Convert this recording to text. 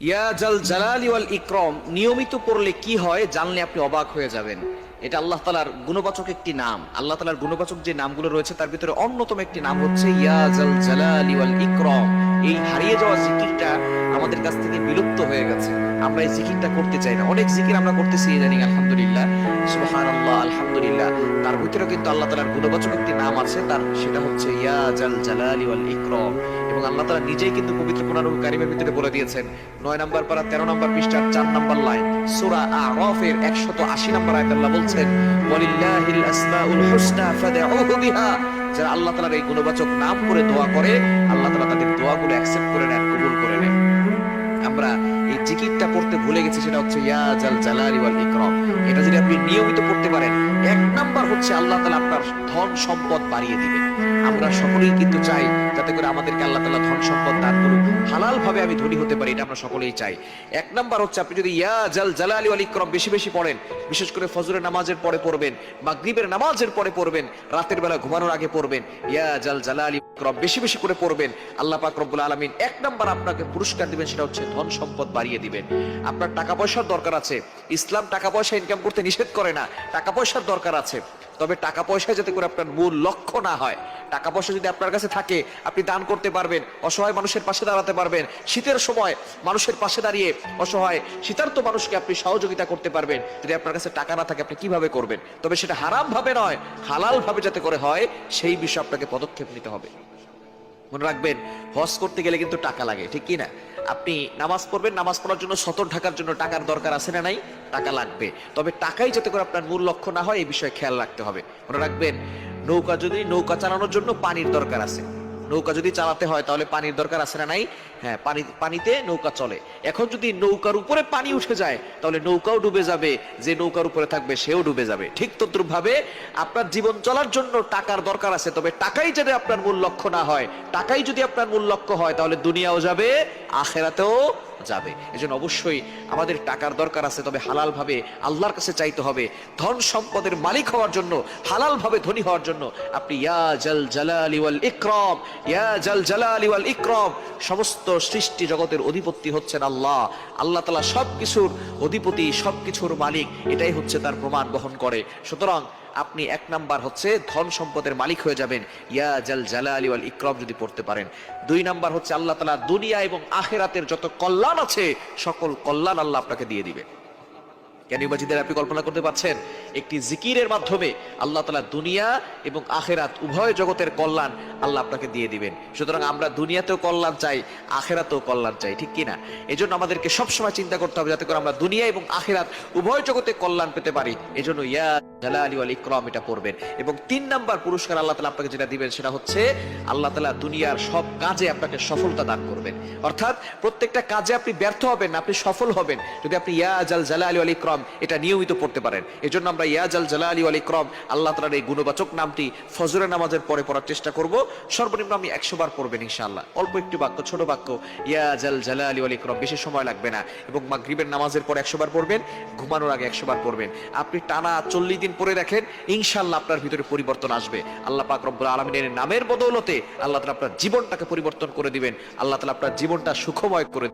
ইয়া জাল জালালি ওয়াল ইকরম নিয়মিত পড়লে কি হয়? জানলে আপনি অবাক হয়ে যাবেন। এটা আল্লাহ তালার গুণবাচক একটি নাম। আল্লাহ তালার গুণবাচক যে নামগুলো রয়েছে, তার ভিতরে অন্যতম একটি নাম হচ্ছে ইয়া জাল জালালি ওয়াল ইকরম। এই হারিয়ে যাওয়া জিকিরটা আমাদের কাছ থেকে বিলুপ্ত হয়ে গেছে। আমরা এই জিকিরটা করতে চাই না। অনেক জিকির আমরা করতেছি জানি আলহামদুলিল্লাহ। সুবহানাল্লাহ, আলহামদুলিল্লাহ। তার ভিতরে কিন্তু আল্লাহ তালার গুণবাচক একটি নাম আছে, তার সেটা হচ্ছে ইয়া জাল জালালি ওয়াল ইকরম। এবং আল্লাহ তালা নিজেই কিন্তু পবিত্র কোরআন কারিমের ভিতরে বলে দিয়েছেন, নয় নম্বর পারা তেরো নম্বর পৃষ্ঠার চার নম্বর লাইন, সূরা আরাফের 180 নম্বর আয়াত আল্লাহ বলছেন আল্লাহ তাআলার এই গুণবাচক নাম করে দোয়া করে, আল্লাহ তালা তাদের দোয়াগুলো অ্যাকসেপ্ট করে নেন, কবুল করে নেন। আমরা এই জিকিরটা পড়তে ভুলে গেছি, সেটা হচ্ছে ইয়া জাল জালালি ওয়াল ইকরাম। এটা যদি আপনি নিয়মিত পড়তে পারেন, এক নাম্বার হচ্ছে আল্লাহ তাআলা আপনার ধন সম্পদ বাড়িয়ে দিবে। আমরা সকলেই কিন্তু চাই যাতে করে আমাদেরকে আল্লাহ তাআলা ধন সম্পদ দান করুন হালাল ভাবে আমি ধনী হতে পারি এটা আমরা সকলেই চাই। এক নাম্বার হচ্ছে আপনি যদি ইয়া জাল জালালি ওয়াল ইকরাম বেশি বেশি পড়েন, বিশেষ করে ফজরের নামাজের পরে পড়বেন, মাগরিবের নামাজের পরে পড়বেন, রাতের বেলা ঘুমানোর আগে পড়বেন, ইয়া জাল জালালি ইকরাম বেশি বেশি করে পড়বেন, আল্লাহ পাক রব্বুল আলামিন এক নাম্বার আপনাকে পুরস্কার দিবেন সেটা হচ্ছে ধন সম্পদ বাড়িয়ে দিবেন। আপনার টাকা পয়সার দরকার আছে, ইসলাম টাকা পয়সা ইনকাম করতে নিষেধ করে না, টাকা পয়সার দরকার আছে। তবে টাকা পয়সা যাতে করে আপনার মূল লক্ষ্য না হয়। টাকা পয়সা যদি আপনার কাছে থাকে, আপনি দান করতে পারবেন, অসহায় মানুষের পাশে দাঁড়াতে পারবেন। শীতের সময় মানুষের পাশে দাঁড়িয়ে অসহায়, শীতার্থ মানুষকে আপনি সহযোগিতা করতে পারবেন। যদি আপনার কাছে টাকা না থাকে, আপনি কীভাবে করবেন? তবে সেটা হারাম ভাবে নয় হালাল ভাবে যাতে করে হয়, সেই বিষয়ে আপনাকে পদক্ষেপ নিতে হবে। মনে রাখবেন, হজ করতে গেলে কিন্তু টাকা লাগে, ঠিক কি না? আপনি নামাজ পড়বেন, নামাজ পড়ার জন্য সতর ঢাকার জন্য টাকার দরকার আছে না নাই? টাকা লাগবে। তবে টাকাই যাতে করে আপনার মূল লক্ষ্য না হয়, এই বিষয়ে খেয়াল রাখতে হবে। মনে রাখবেন, নৌকা যদি নৌকা চালানোর জন্য পানির দরকার আছে। নৌকা যদি চালাতে হয়, তাহলে পানির দরকার আছে না নাই? হ্যাঁ পানি, পানিতে নৌকা চলে। এখন যদি নৌকার উপরে পানি উঠে যায়, তাহলে নৌকাও ডুবে যাবে, যে নৌকার উপরে থাকবে, সেও ডুবে যাবে। ঠিক তদ্রুপ ভাবে আপনার জীবন চলার জন্য টাকার দরকার আছে, তবে টাকাই যদি আপনার মূল লক্ষ্য না হয়, টাকাই যদি আপনার মূল লক্ষ্য হয়, তাহলে দুনিয়াও যাবে, আখেরাতেও যাবে। এজন্য অবশ্যই আমাদের টাকার দরকার আছে, তবে হালাল ভাবে আল্লাহর কাছে চাইতে হবে। ধন সম্পদের মালিক হওয়ার জন্য হালাল ভাবে ধনী হওয়ার জন্য, আপনি ইয়া জাল জালালি ওয়াল ইকরাম ইয়া জাল জালালি ওয়াল ইকরাম। সমস্ত সৃষ্টি জগতের অধিপতি হচ্ছেন আল্লাহ। আল্লাহ তাআলা সবকিছুর অধিপতি, সবকিছুর মালিক। এটাই হচ্ছে তার প্রমাণ বহন করে। সুতরাং আপনি এক নাম্বার হচ্ছে ধন সম্পদের মালিক হয়ে যাবেন। ইয়া জাল জালালি ওয়াল ইকরাম যদি পড়তে পারেন। দুই নাম্বার হচ্ছে আল্লাহ তাআলা দুনিয়া এবং আখেরাতের যত কল্যাণ আছে, সকল কল্যাণ আল্লাহ আপনাকে দিয়ে দিবেন জ্ঞানী মাজিদের আপনি কল্পনা করতে পারছেন? একটি জিকিরের মাধ্যমে আল্লাহ তালা দুনিয়া এবং আখেরাত উভয় জগতের কল্যাণ আল্লাহ আপনাকে দিয়ে দিবেন। সুতরাং আমরা দুনিয়াতেও কল্যাণ চাই, আখেরাতেও কল্যাণ চাই, ঠিক কিনা? এজন্য আমাদেরকে সবসময় চিন্তা করতে হবে যাতে করে আমরা দুনিয়া এবং আখেরাত উভয় জগতে কল্যাণ পেতে পারি। এজন্য ইয়া জালালি ওয়াল ইকরাম এটা পড়বেন। এবং তিন নাম্বার পুরস্কার আল্লাহ তালা আপনাকে যেটা দিবেন সেটা হচ্ছে আল্লাহ তালা দুনিয়ার সব কাজে আপনাকে সফলতা দান করবেন। অর্থাৎ প্রত্যেকটা কাজে আপনি ব্যর্থ হবেন আপনি সফল হবেন। যদি আপনি ইয়া জাল জালালি ওয়াল ইকরাম এটা নিয়মিত পড়তে পারেন। এজন্য আমরা ইয়া জাল জালালি ওয়াল ইকরাম, আল্লাহ তালার এই গুণবাচক নামটি ফজরের নামাজের পরে পড়ার চেষ্টা করব। সর্বনিম্ন আমি একশো বার পড়বেন ইনশাআল্লাহ। অল্প একটি বাক্য, ছোট বাক্য, ইয়া জাল জালালি ওয়াল ইকরাম, বেশি সময় লাগবে না। এবং মাগরিবের নামাজের পর একশো বার পড়বেন, ঘুমানোর আগে একশো বার পড়বেন। আপনি টানা চল্লিশ দিন পরে দেখেন, ইনশাআল্লাহ আপনার ভিতরে পরিবর্তন আসবে। আল্লাহ পাক রব্বুল আলমিনের নামের বদৌলতে আল্লাহ তালা আপনার জীবনটাকে পরিবর্তন করে দিবেন। আল্লাহ তালা আপনার জীবনটা সুখময় করে